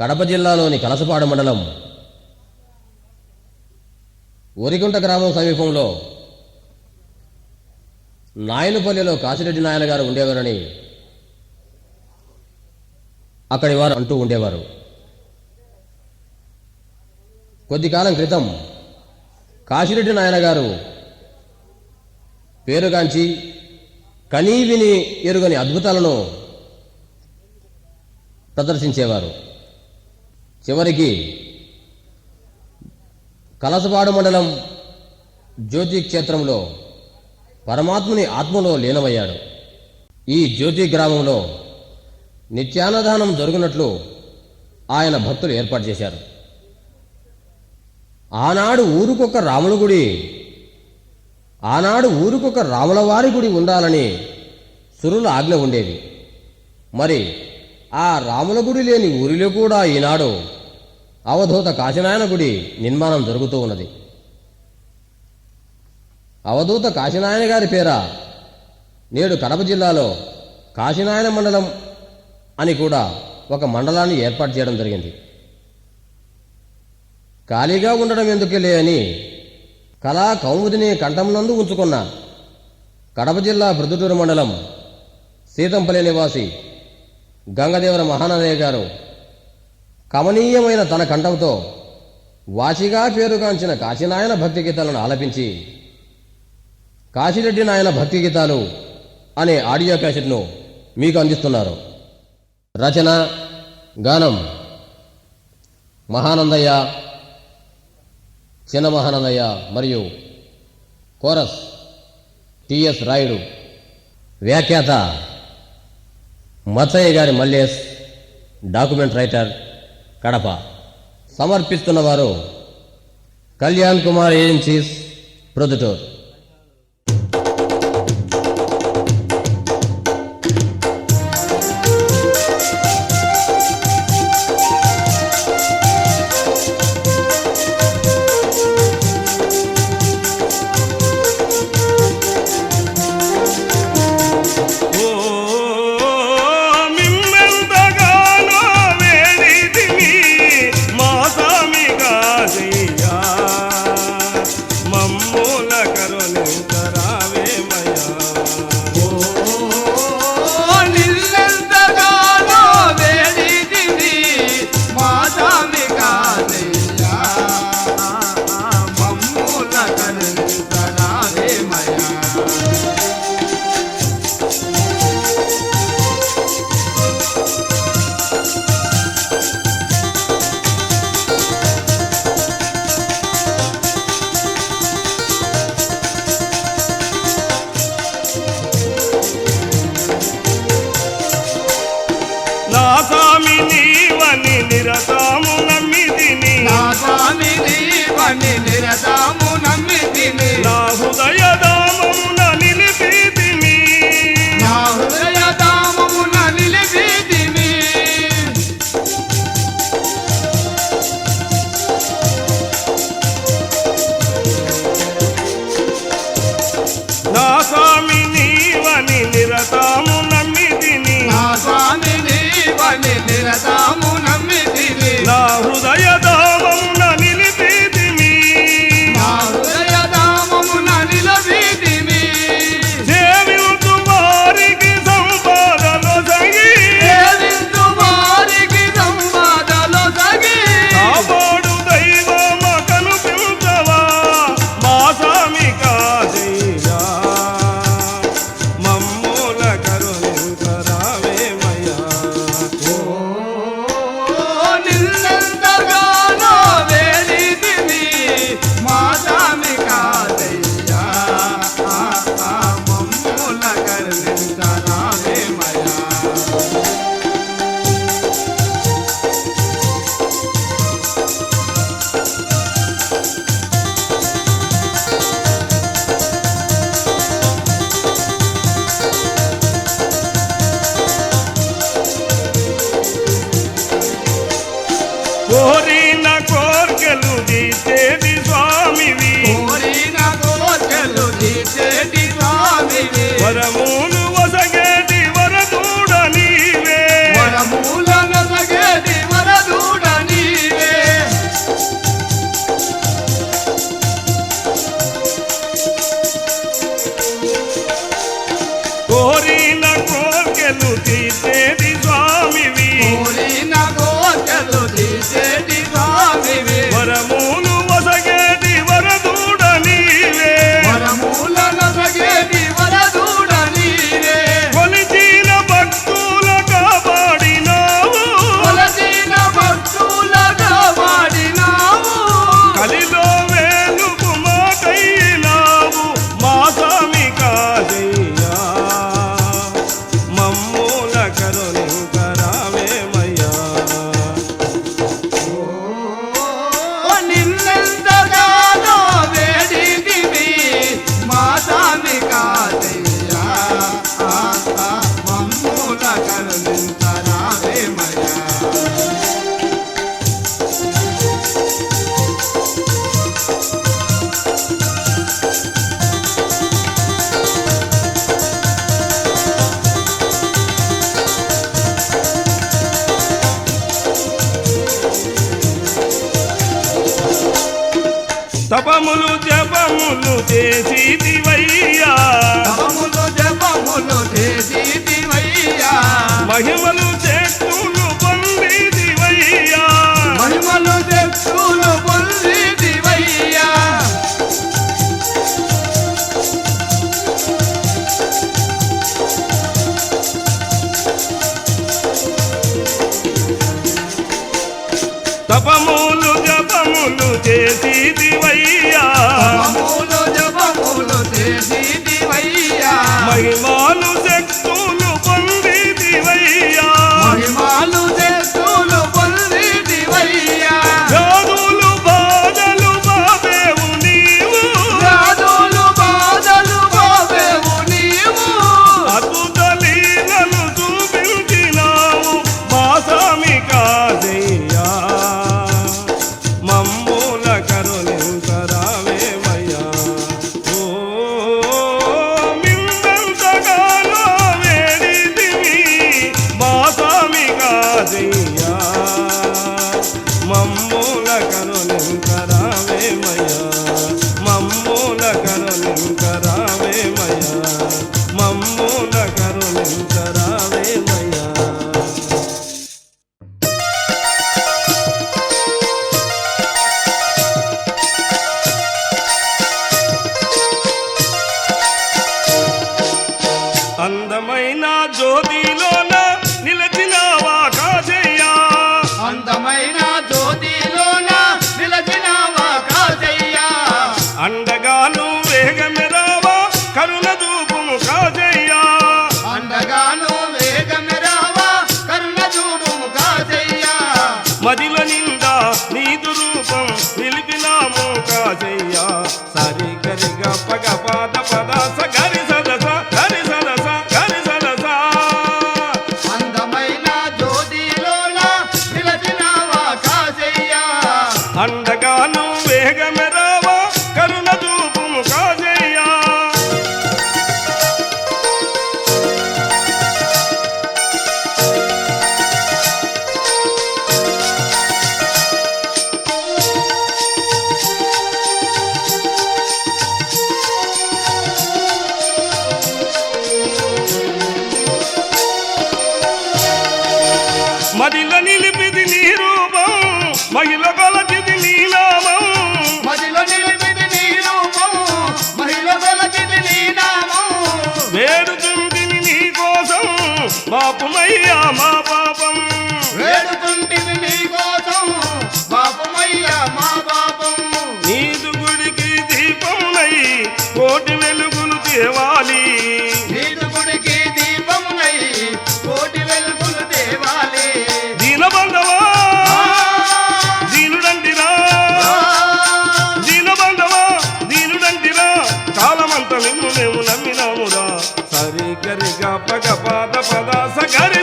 కడప జిల్లాలోని కలసపాడు మండలం ఒరిగుంట గ్రామం సమీపంలో నాయనపల్లిలో కాశిరెడ్డి నాయన గారు ఉండేవారని అక్కడి వారు అంటూ ఉండేవారు. కొద్ది కాలం క్రితం కాశిరెడ్డి నాయన గారు పేరుగాంచి కనీవిని ఎరుగని అద్భుతాలను ప్రదర్శించేవారు. చివరికి కలసపాడు మండలం జ్యోతి క్షేత్రంలో పరమాత్ముని ఆత్మలో లీనమయ్యాడు. ఈ జ్యోతి గ్రామంలో నిత్యాన్నదానం జరుగునట్లు ఆయన భక్తులు ఏర్పాటు చేశారు. ఆనాడు ఊరుకొక రాముల గుడి ఆనాడు ఊరికొక రాములవారి గుడి ఉండాలని సురుల ఆజ్ఞ ఉండేది. మరి ఆ రాముల గుడి లేని ఊరిలో కూడా ఈనాడు అవధూత కాశీనాయన గుడి నిర్మాణం జరుగుతూ ఉన్నది. అవధూత కాశీనాయన గారి పేర నేడు కడప జిల్లాలో కాశీనాయన మండలం అని కూడా ఒక మండలాన్ని ఏర్పాటు చేయడం జరిగింది. ఖాళీగా ఉండడం ఎందుకులే అని కళా కౌముదిని కంఠంనందు ఉంచుకున్న కడప జిల్లా ప్రొద్దుటూరు మండలం సీతంపల్లి నివాసి గంగదేవర మహానదయ్య గారు కమనీయమైన తన కంఠంతో వాచిగా పేరుగాంచిన కాశీనాయన భక్తి గీతాలను ఆలపించి కాశీరెడ్డి నాయన భక్తి గీతాలు అనే ఆడియో క్యాసెట్ను మీకు అందిస్తున్నారు. రచన గానం మహానందయ్య చిన్న మహానందయ్య మరియు కోరస్ టిఎస్ రాయుడు. వ్యాఖ్యాత మత్సయ్య గారి మల్లేష్ డాక్యుమెంట్ రైటర్ కడప. సమర్పిస్తున్నవారు కళ్యాణ్ కుమార్ ఏజెన్సీస్ ప్రొద్దుటూర్. మహిమలు చే பரவா బాపుమయ్యా మా పాపం. వేడుకుంటుంది నీకోసం బాపుమయ్యా మా పాపం. నీదు గుడికి దీపములై కోటి వెలుగులు తేవాలి. నీదు గుడికి దీపములై కోటి వెలుగులు తేవాలి. దీన బంధవా దీనుడంటిరా దీన బంధవా దీనుడంటిరా కాలమంత నిన్ను మేము నమ్మినామురా. సరిగరిగా పగ పాద పద सगर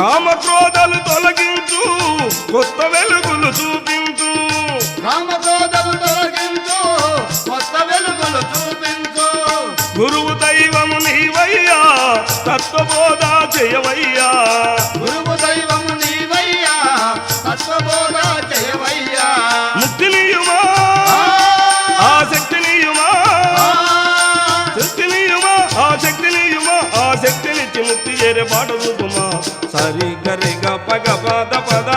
కామక్రోధాలు తొలగించు కొత్త వెలుగులు చూపించు. కామక్రోధాలు తొలగించు కొత్త వెలుగులు చూపించు. గురువు దైవము నీవయ్యా తత్వబోధ జయవయ్యా గురువు దైవము నీవయ్యా తత్వబోధ జయవయ్యా ముక్తినియుమా? ఆ! శక్తినియుమా? శక్తినియుమా? ఆ శక్తినియుమా? ఆ శక్తినిచ్చి ముక్తి చేరే పాటలు సరి గరి గ పగ పద పద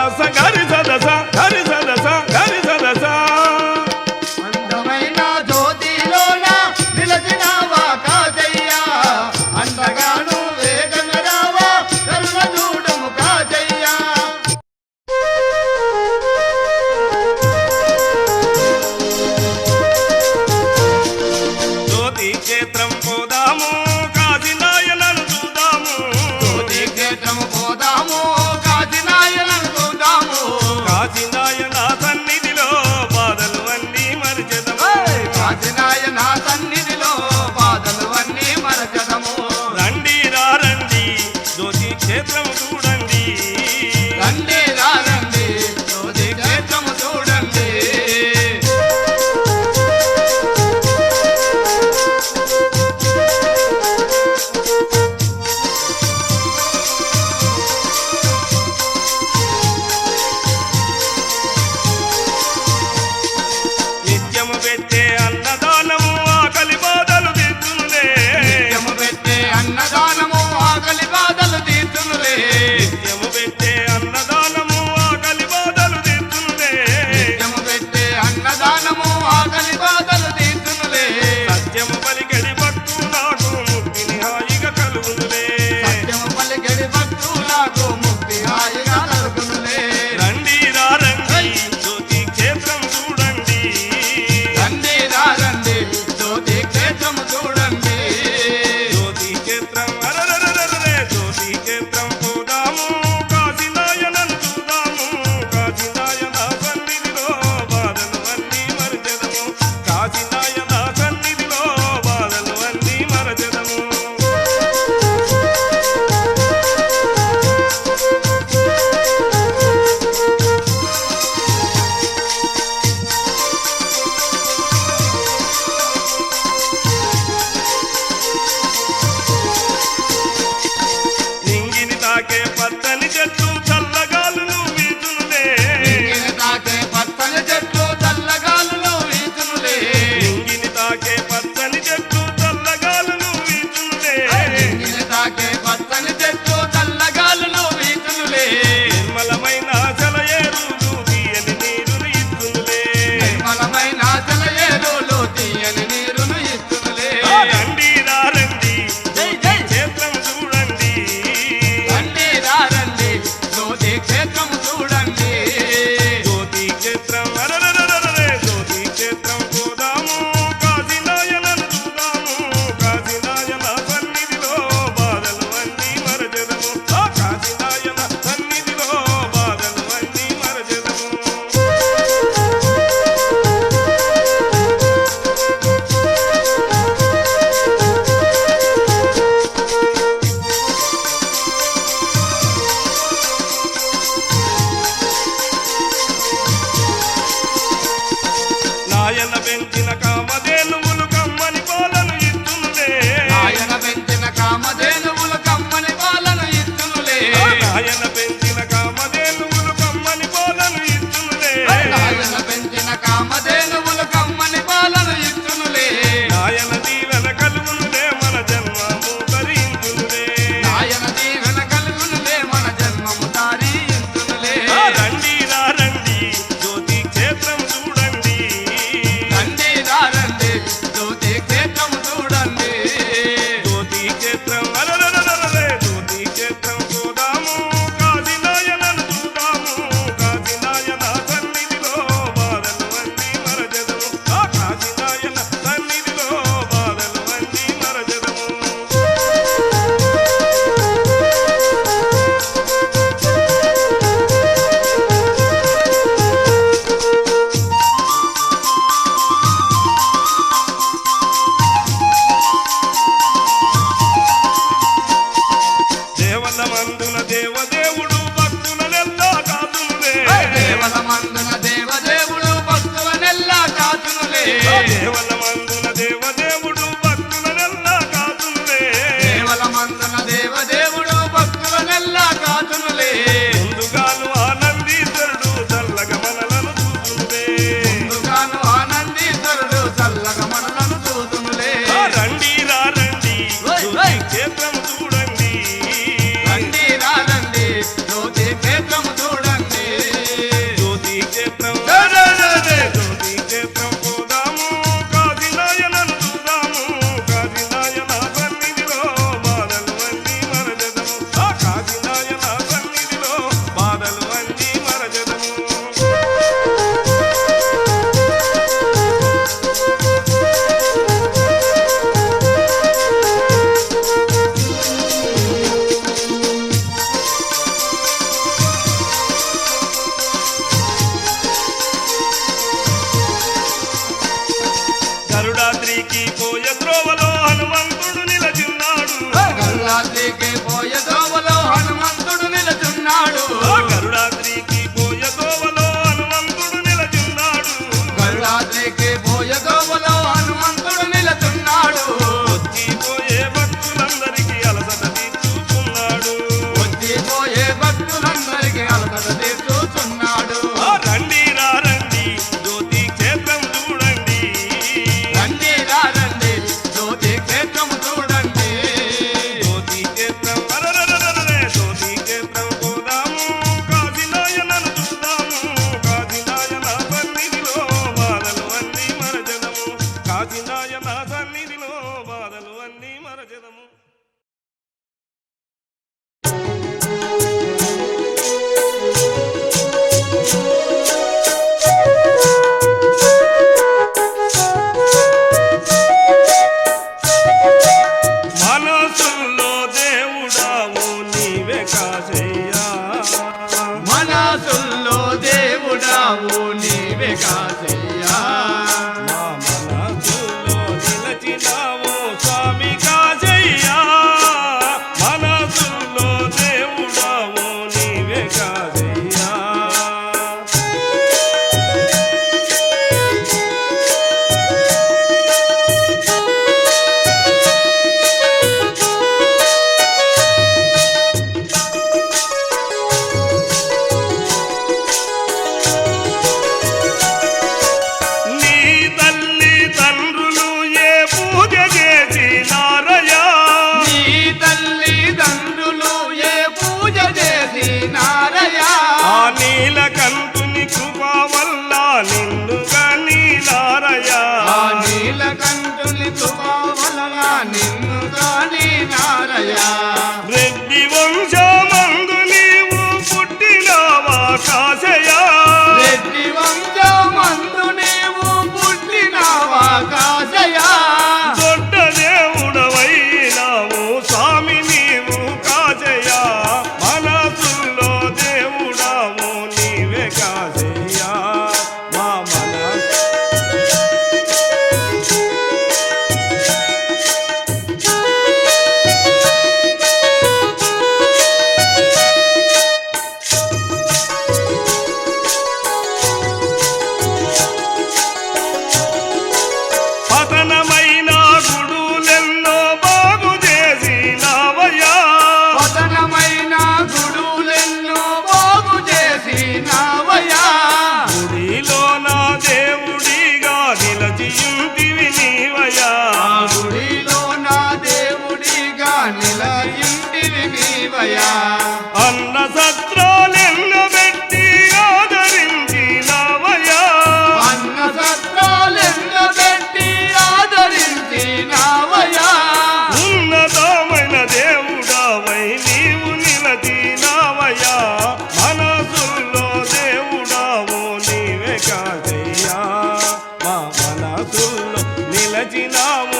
না